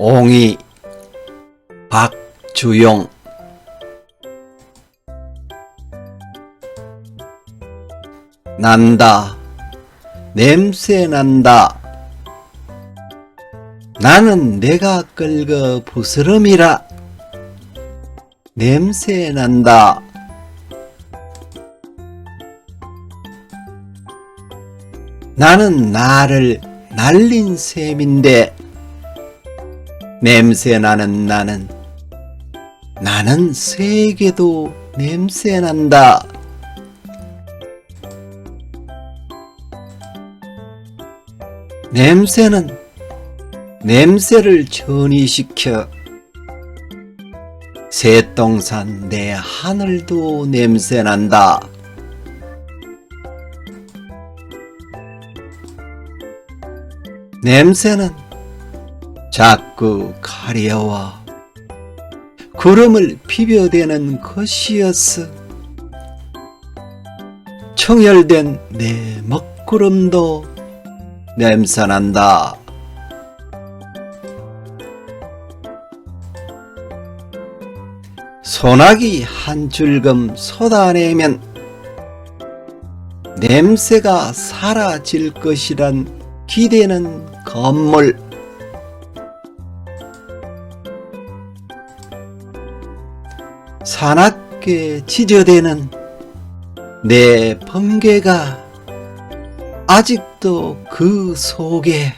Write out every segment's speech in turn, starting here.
옹이 박주용 난다. 냄새 난다. 나는 내가 끌거 부스럼이라. 냄새 난다. 나는 나를 날린 셈인데 냄새 나는 나는 나는 세계도 냄새 난다. 냄새는 냄새를 전이시켜 새똥산 내 하늘도 냄새 난다. 냄새는 자꾸 가려워 구름을 비벼대는 것이었어. 청열된 내 먹구름도 냄새난다. 소나기 한 줄금 쏟아내면 냄새가 사라질 것이란 기대는 건물 사납게 지저대는 내 번개가 아직도 그 속에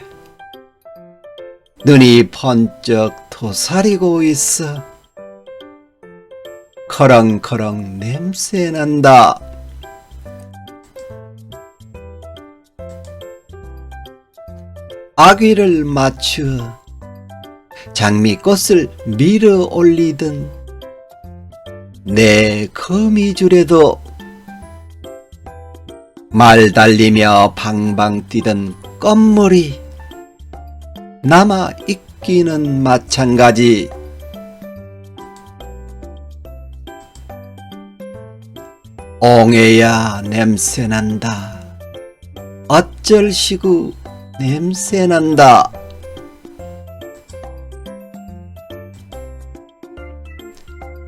눈이 번쩍 토사리고 있어 커렁커렁 냄새 난다. 아귀를 맞추어 장미꽃을 밀어 올리던 내 거미줄에도 말 달리며 방방 뛰던 껌물이 남아 있기는 마찬가지. 옹해야 냄새난다. 어쩔 시구 냄새난다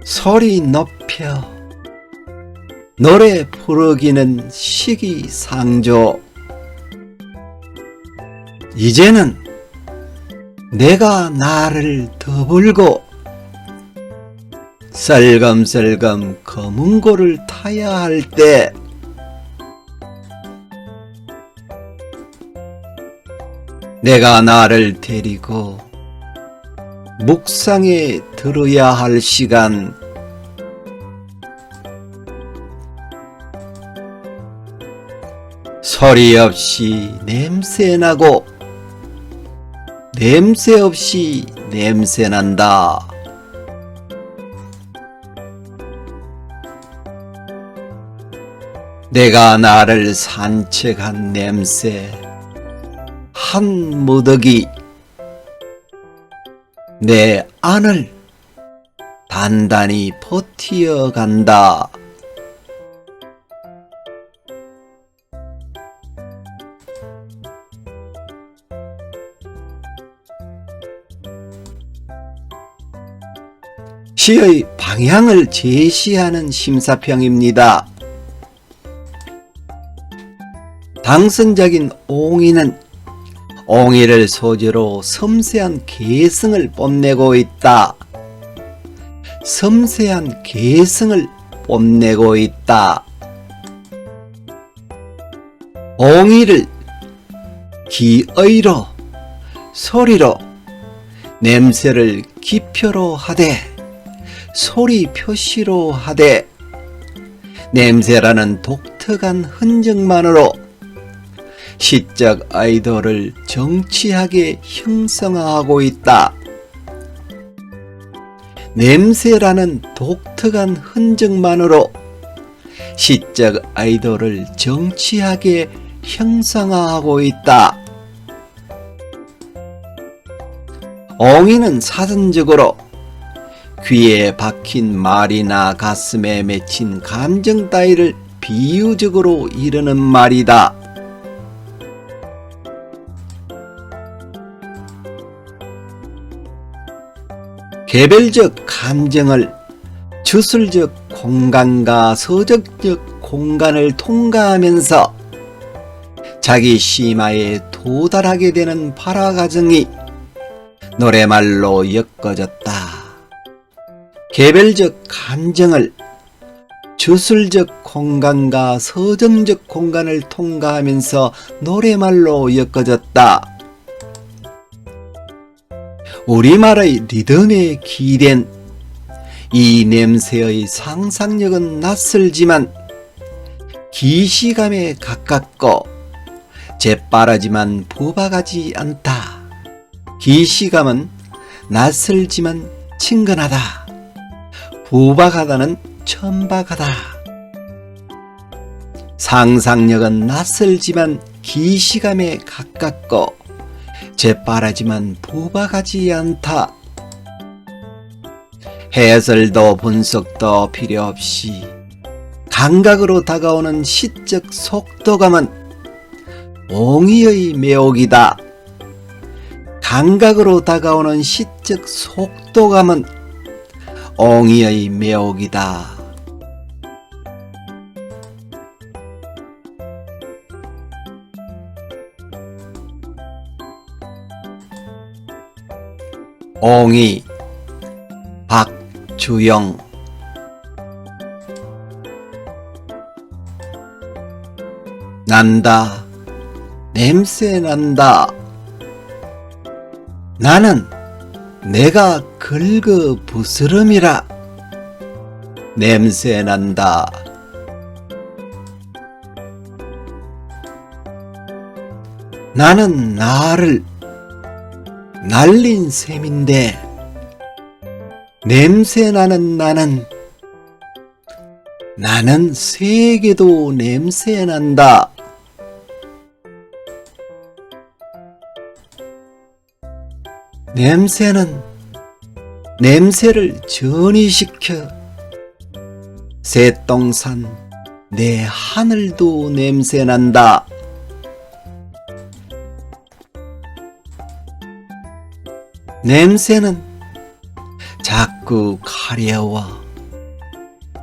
소리 높여 노래 부르기는 시기상조. 이제는 내가 나를 더불고 썰검썰검 검은고를 타야 할 때 내가 나를 데리고 묵상에 들어야 할 시간 소리 없이 냄새 나고 냄새 없이 냄새 난다. 내가 나를 산책한 냄새 한 무더기 내 안을 단단히 버티어 간다. 시의 방향을 제시하는 심사평입니다. 당선적인 옹이는 옹이를 소재로 섬세한 개성을 뽐내고 있다. 섬세한 개성을 뽐내고 있다. 옹이를 기어이로 소리로 냄새를 기표로 하되 소리 표시로 하되 냄새라는 독특한 흔적만으로 시적 아이돌을 정치하게 형성하고 있다. 냄새라는 독특한 흔적만으로 시적 아이돌을 정치하게 형성하고 있다. 엉이는 사전적으로 귀에 박힌 말이나 가슴에 맺힌 감정 따위를 비유적으로 이르는 말이다. 개별적 감정을 주술적 공간과 서적적 공간을 통과하면서 자기 심화에 도달하게 되는 발화 과정이 노래말로 엮어졌다. 개별적 감정을 주술적 공간과 서정적 공간을 통과하면서 노래말로 엮어졌다. 우리말의 리듬에 기댄 이 냄새의 상상력은 낯설지만 기시감에 가깝고 재빠르지만 부박하지 않다. 기시감은 낯설지만 친근하다. 부박하다는 천박하다. 상상력은 낯설지만 기시감에 가깝고 재빠르지만 부박하지 않다. 해설도 분석도 필요 없이 감각으로 다가오는 시적 속도감은 옹이의 매혹이다. 감각으로 다가오는 시적 속도감은 옹이의 매혹이다. 옹이 박주영. 난다. 냄새 난다. 나는 내가 긁어 부스럼이라. 냄새 난다. 나는 나를 날린 셈인데 냄새 나는 나는 나는 세계도 냄새 난다. 냄새는 냄새를 전이시켜 새똥산 내 하늘도 냄새 난다. 냄새는 자꾸 가려워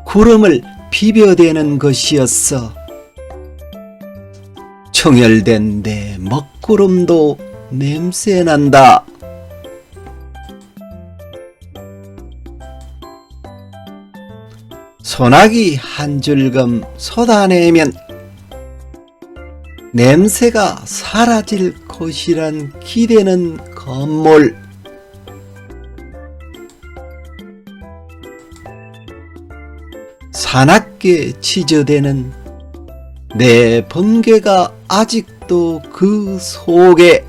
구름을 비벼대는 것이었어. 청열된 내 먹구름도 냄새 난다. 소나기 한 줄금 쏟아내면 냄새가 사라질 것이란 기대는 건물. 사납게 지저대는 내 번개가 아직도 그 속에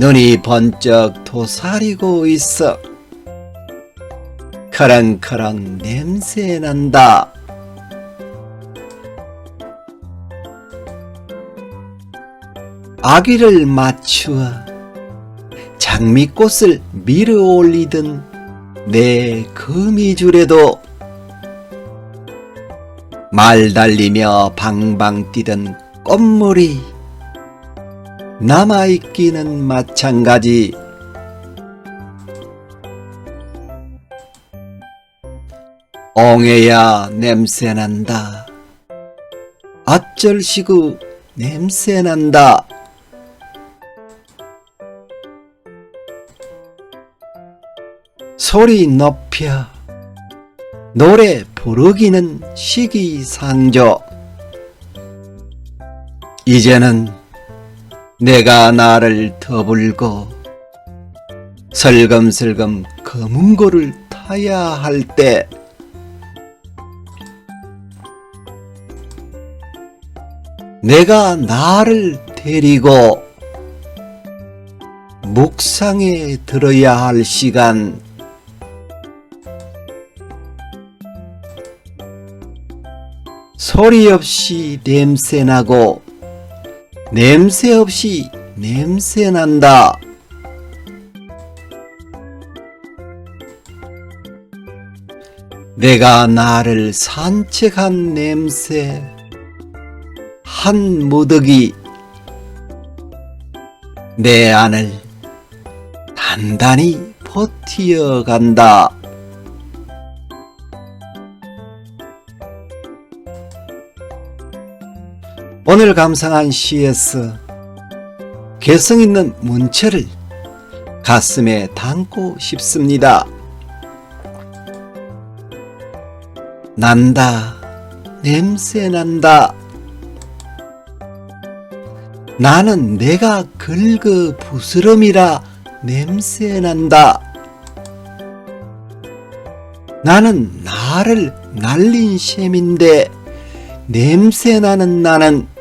눈이 번쩍 도사리고 있어 카랑카랑 냄새 난다. 아기를 맞추어 장미꽃을 밀어 올리던 내 거미줄에도 말 달리며 방방 뛰던 꽃물이 남아있기는 마찬가지. 엉애야 냄새난다. 앞절시구 냄새난다 소리 높여 노래 부르기는 시기상조. 이제는 내가 나를 더불고 설금설금 검은 고를 타야 할 때 내가 나를 데리고 묵상에 들어야 할 시간 소리 없이 냄새 나고 냄새 없이 냄새 난다. 내가 나를 산책한 냄새 한 무더기 내 안을 단단히 버티어 간다. 오늘 감상한 시에서 개성 있는 문체를 가슴에 담고 싶습니다. 난다, 냄새 난다. 나는 내가 긁어 부스럼이라 냄새 난다. 나는 나를 날린 셈인데 냄새 나는 나는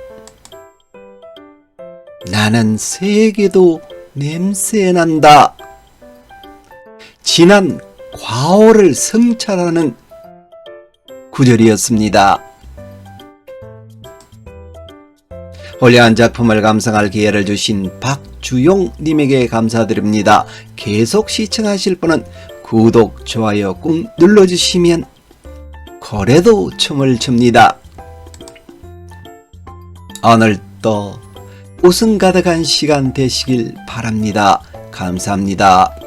나는 세계도 냄새 난다. 지난 과오를 성찰하는 구절이었습니다. 홀려한 작품을 감상할 기회를 주신 박주용님에게 감사드립니다. 계속 시청하실 분은 구독, 좋아요 꾹 눌러주시면 거래도 춤을 춥니다. 오늘도 웃음 가득한 시간 되시길 바랍니다. 감사합니다.